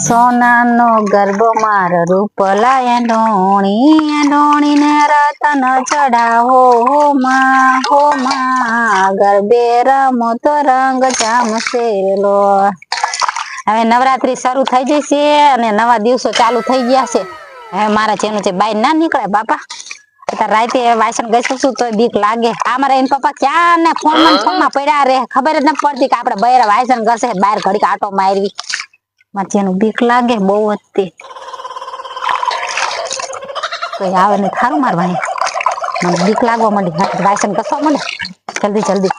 સોનાનો ગરબો માર રૂપલાય ડોણી ડોણીને રતન ચડાવો, હો માં હો માં, ગરબે રમો તો રંગ જામશે લો. હવે નવરાત્રી શરૂ થઈ જશે અને નવા દિવસો ચાલુ થઈ ગયા છે. હવે મારા જેનું છે બાય ના નીકળે બાપા રાતે વાસણ ઘસીશું તો બીક લાગે. આ મારા એન પપ્પા ક્યાં ને ફોનમાં ફોનમાં પડ્યા રે, ખબર જ ન પડતી કે આપણે બહાર વાસણ ઘસે, બહાર ઘડીક આટો મારવી. મારે જેનું બીક લાગે બહુ જ તે કોઈ આવે ને થારું મારવાની. મને બીક લાગવા માંડી. વાસણ કસવા માંડે જલ્દી જલ્દી.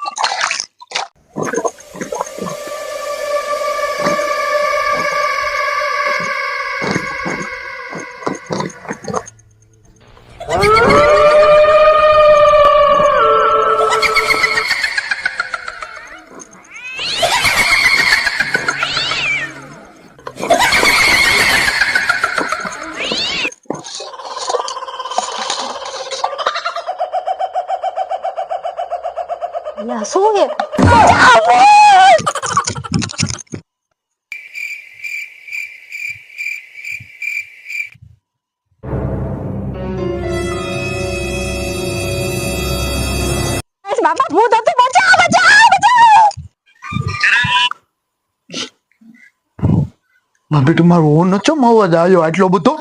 શું હે બાપા ભૂત હતું બચાવ બચાવ બચાવમાં બેટું મારો ઓ નચો અવાજ આવ્યો આટલો બધો.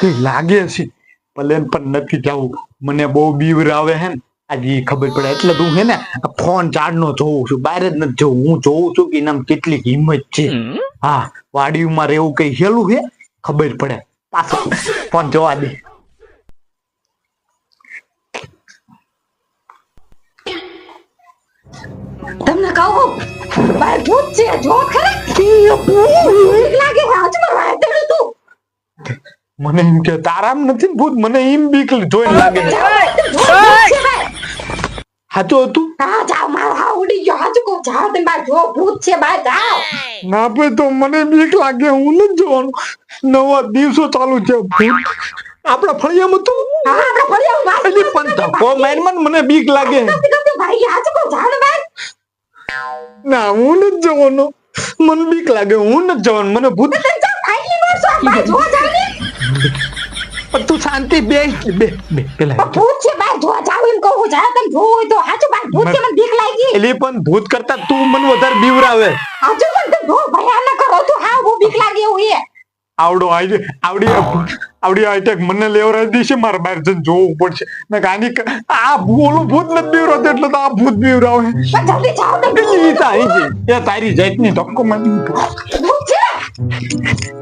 કઈ લાગે છે? ભલે પણ નથી જવું મને બહુ બીવર આવે હે ને. આજે ખબર પડે. એટલે તું હે ને ફોન ચાર્જ નો જોઉં છું. બહાર જ નથી જોઉં. હું જોઉં છું કે એનામાં કેટલી હિંમત છે. હા વાડીમાં રહેવું કઈ હેલું હે? ખબર પડે. પાછો ફોન જોવા દે. તમને કહું બાર ભૂત છે. જો ખરે. લાગે હજુ મારું તું. મને એમ કે તારામ નથી ભૂત. મને એમ બીક જોઈને લાગે સાચું હતું? હા જાઓ મારો હા ઉડી ગયો. હાજુ કહું જાઓ તમે બાર જો ભૂત છે બાર જાઓ. ના ભાઈ તો મને બીક લાગે હું નથી જવાનું. નવા દિવસો ચાલુ છે ભૂત. આપણા ફળિયામાં તો હા? આપણે ફળિયા બાર પેલી પણ ધક્કો મારીમાં મને બીક લાગે. ભાઈ હાજુ કહું જાઓ બાર ના હું નથી જવાનો. મને બીક લાગે હું નથી જવાનું. મને ભૂત ભાઈ જો જાઓ પણ તું શાંતિ બે બે બે પેલા ભૂત છે બાર જો જાઓ એમ કહું તમે જોવું હોય તો હાજુ બાર ભૂત છે મને બીક લાગી. એલી પણ ભૂત કરતા તું મને વધારે બીવરાવે હાજુ પણ તમે જો ભયાનક કરો તો હા બહુ બીક લાગે એવું એ આવડો આઈ આવડી આવડી આઈટેક મને લેવરા દીશે મારે બહાર જઈને જોવું પડશે. ને ગાની આ બોલું ભૂત ન બીવરો એટલે તો આ ભૂત બીવરાવે જલ્દી જાવ ને ઈ તારી છે એ તારી જાતની ધક્કો ભૂત છે? મને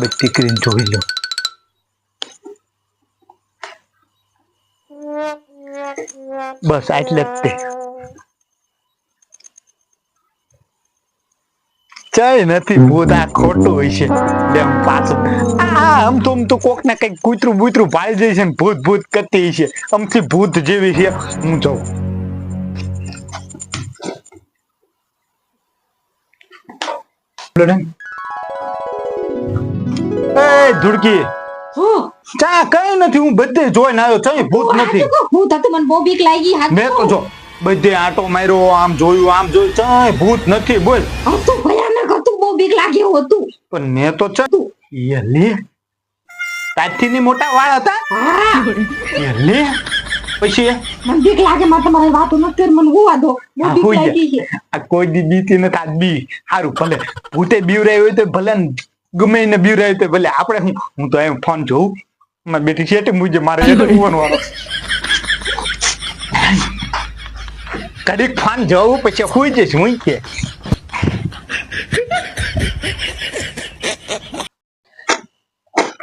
બધી કરીને જોઈ લો. બસ એટલે જ ચાય નથી ભૂત, આ ખોટું હોય છે. એમ પાછું. આ આમ તો તો કોક ને કંઈક કૂતરું બૂતરું ભાઈ જાય છે ને ભૂત ભૂત કરતી છે. આમથી ભૂત જેવી છે. હું જાઉં. બોલો ને. એ ધુડકી હું? ચા કઈ નથી હું બધે જોઈને આવ્યો છે ભૂત નથી. ભૂત હતું મને બહુ બીક લાગી હાચું મેં તો જો બધે આટો માર્યો આમ જોયું આમ જોયું ચાય ભૂત નથી બોલ. હતું ભયાનક હતું બહુ બીક લાગે હતું. પણ મેં તો ચતું લે. તાજથી ની મોટા વાળ હતા? લે. પછી મને બીક લાગે મારે તમારી વાતો નથી કર મને હોવા દો. બહુ બીક લાગી છે. આ કોઈ દી બીતી ન આ બી સારું ભલે. ભૂતે બીવરાય હોય તો ભલે ને ગમે એને બીવરાય તો ભલે આપણે હું હું તો એમ ફોન જોઉં. મારે બેટી છે મુજે મારે ફોન વાળો કડીક ફોન જોઉં, પછી હુઈ જઈશ, હું કે.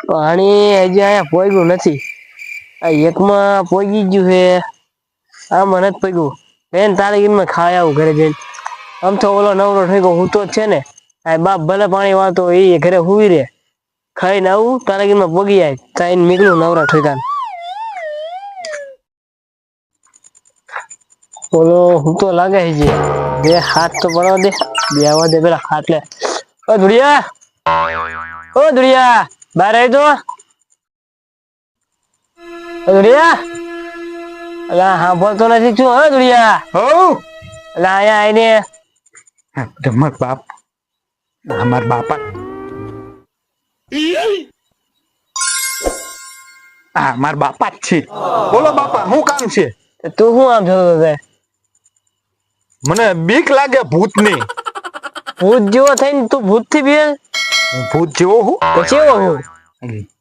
પાણી હજી અહીંયા પોગ્યું નથી. આ એકમાં પોગી ગયું છે. આ મને જ પોગ્યું બેન, તારે એમાં ખાય આવું ઘરે જઈને. આમ તો ઓલો નવરો થઈ ગયો હું તો છે ને. બાપ ભલે પાણી વાળતો એ ઘરે હુઈ રે ખાઈને આવું તારા ગીરમાં પગી આય. ચાઈને નીકળું નવરા ઠેકાન બોલો હું તો લાગે છે બે હાથ તો પડવા દે. બે આવવા દે પેલા ખાટલે. ઓ ધુડિયા ઓ ધુડિયા બહાર આવી તો. ધુડિયા અલા હા બોલતો નથી શું હો ધુડિયા હો અલા અહીંયા આવીને. બાપ. બાપા હા માર બાપા જ છે બોલો બાપા શું કામ છે તું શું આમ જોતો હતો મને બીક લાગે ભૂતની ભૂત જેવો થઈને તું ભૂતથી બી હું ભૂત જેવો હું તો કેવો હું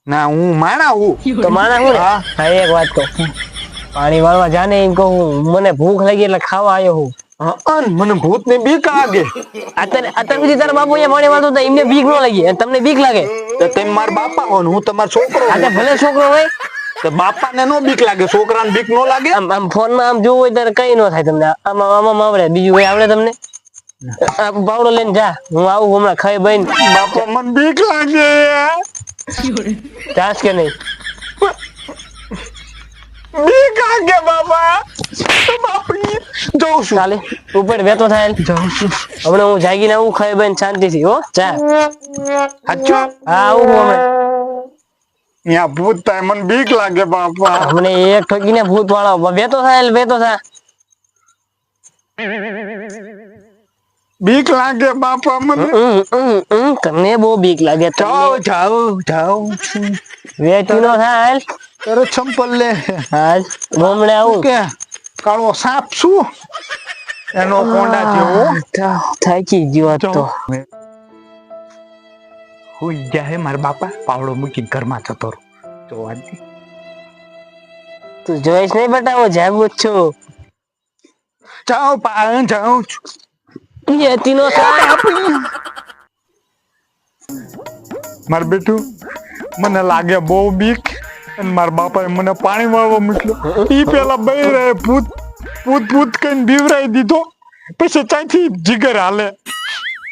ના હું માણા હું તો માણા હું હા. હા એક વાત કહું પાણી વાળવા જાને એમ કહું મને ભૂખ લાગી એટલે ખાવા આવ્યો હું અન મને ભૂત ને બીક લાગે. અત્યારે અત્યાર સુધી તારા બાપુ અહીંયા મળે હતો એમને બીક ન લાગી. અને તમને બીક લાગે? તો તેમ માર બાપા હો હું તમારો છોકરો આ ભલે છોકરો હોય. તો બાપાને નો બીક લાગે છોકરાને બીક નો લાગે? આમ આમ ફોનમાં આમ જોવું હોય ત્યારે કઈ નો થાય તમને. આમાં આમાં આવડે બીજું કઈ આવડે તમને? બાવડો લઈને જા. હું આવું હમણાં ખાઈ બહીને બાપા મને બીક લાગે. જાશ કે નહીં? બીક લાગે બાપા બાપી. જઉં છું. ચાલે ઉપર વેતો થાય જાઉં છું. હમણાં હું જાગીને આવું ખાઈ બેન શાંતિથી હો ચા સાચું? હા આવું હું અહીંયા ભૂત થાય મને બીક લાગે બાપા. મને એક ઠોકીને ભૂત વાળો વેતો થાય વેતો થાય. બીક લાગે બાપા મને? તમને બહુ બીક લાગે. જાઓ જાઓ જાઓ વેચી નો થાય તારો ચંપલ લે. હાલ હમણાં આવું. કે? કાળો સાપ શું એનો કોંડા જેવો. થાકી ગયો આજ તો હું ગયા હે મારા બાપા પાવડો મૂકીને ઘરમાં જતો રહું. તો વાંધી તું જોઈશ નહીં બેટા હું જાગું છું. જાઓ પા જાઉં છું. વેચી નો થાય માર બેટું મને લાગે બહુ બીક. અને મારા બાપાએ મને પાણી વાળવા મૂક્યો. એ પેલા બે ભૂત ભૂત ભૂત કઈ બીવરાઈ દીધો. પછી ત્યાંથી જીગર હાલે.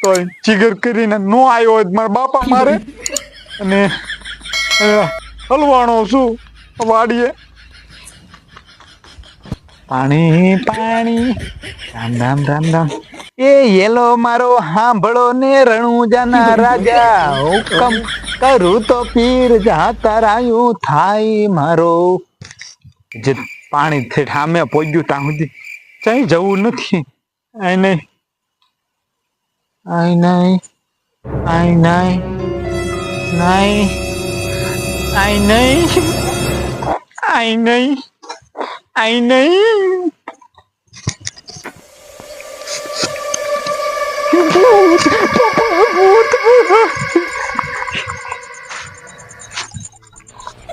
તો જીગર કરીને નો આવ્યો હોય મારા બાપા મારે. અને હલવાણો છું. વાડીએ. પાણી પાણી. રામ રામ રામ રામ. એ યેલો મારો હાંભળો ને રણુજાના રાજા હુકમ. કરું તો પીર જા તારાયું થાય મારો જે પાણી થી સામે પહોંચ્યું ત્યાં સુધી ક્યાંય જવું નથી આય નહીં આય નહીં આય નહીં નહીં આય નહીં આય નહીં આય નહીં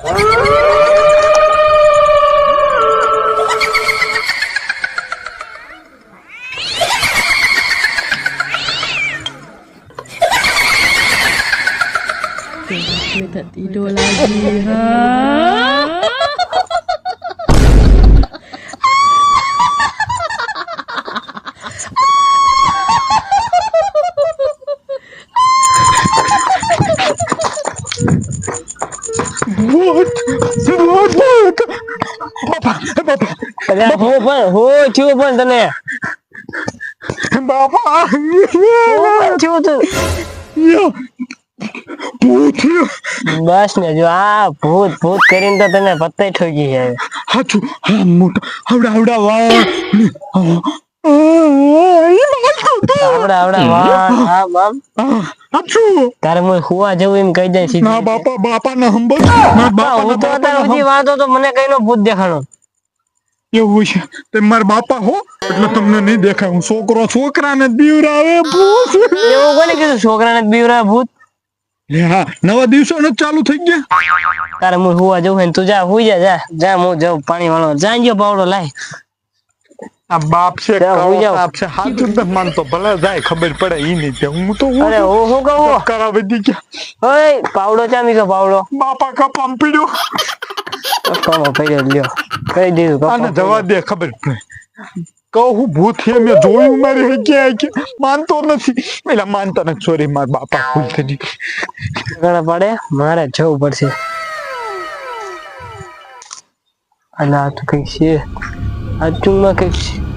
คือตัดอีโดลาดีฮะ અલ્યા, હું પણ હું થયું પણ તને? બાપા થયું તું. બસ ને જો આ ભૂત ભૂત કરીને તો તને પત્તે ઠોકી છે હાચું. હા મોટા હવડા હવડા વાળ. આવડા આવડા વાહ હા. બાપ. હાચું. તારે હું હુવા જવું એમ કહી દે ના બાપા બાપા ને બાપા હું તો અત્યાર સુધી વાંચતો તો મને કઈ નો ભૂત દેખાણો. એવું છે. તે મારા બાપા હો એટલે તમને નહીં દેખાય. હું છોકરો છોકરાને બીવરાવે ભૂત. એવું કોને કીધું? છોકરાને જ બીવરા ભૂત? લે હા નવા દિવસો ને ચાલુ થઈ ગયા. તારે હું હોવા જવું હોય તું જા હોઈ જા જા. જા હું જાઉં પાણી વાળો જા ગયો પાવડો લાય. આ બાપ છે બાપ છે. હાથ જ માનતો ભલે જાય ખબર પડે ઈ નહીં તે હું તો હું અરે હું શું કહું? કરા વધી ગયા. ઓય પાવડો ચામી મીકો પાવડો બાપા કપામ પીડ્યો. કપા પડ્યો લ્યો. કહી દીધું આને જવા દે ખબર કહું ભૂત છે મેં જોયું મારી ક્યાં કે માનતો નથી. પેલા માનતા નથી સોરી મારા બાપા ભૂલ થઈ ગઈ. પડે? મારે જવું પડશે. અલા આ તો કઈ છે. આ ચૂમમાં કંઈક છે.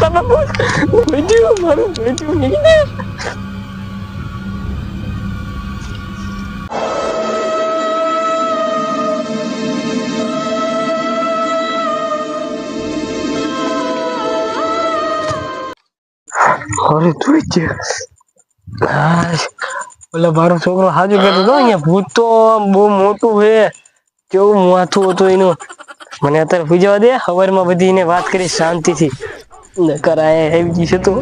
તમે ભૂત. ભૂત્યું, મારું ભૂત્યું નીકળે. અરે તું જ. ઓલા મારો છોકરો હાજુ કહેતો હતો અહીંયા. ભૂત તો બહુ મોટું છે કેવું માથું હતું એનું. મને અત્યારે પૂજવા દે સવારમાં બધી એને વાત કરી શાંતિથી. નકર આ એવી છે તો.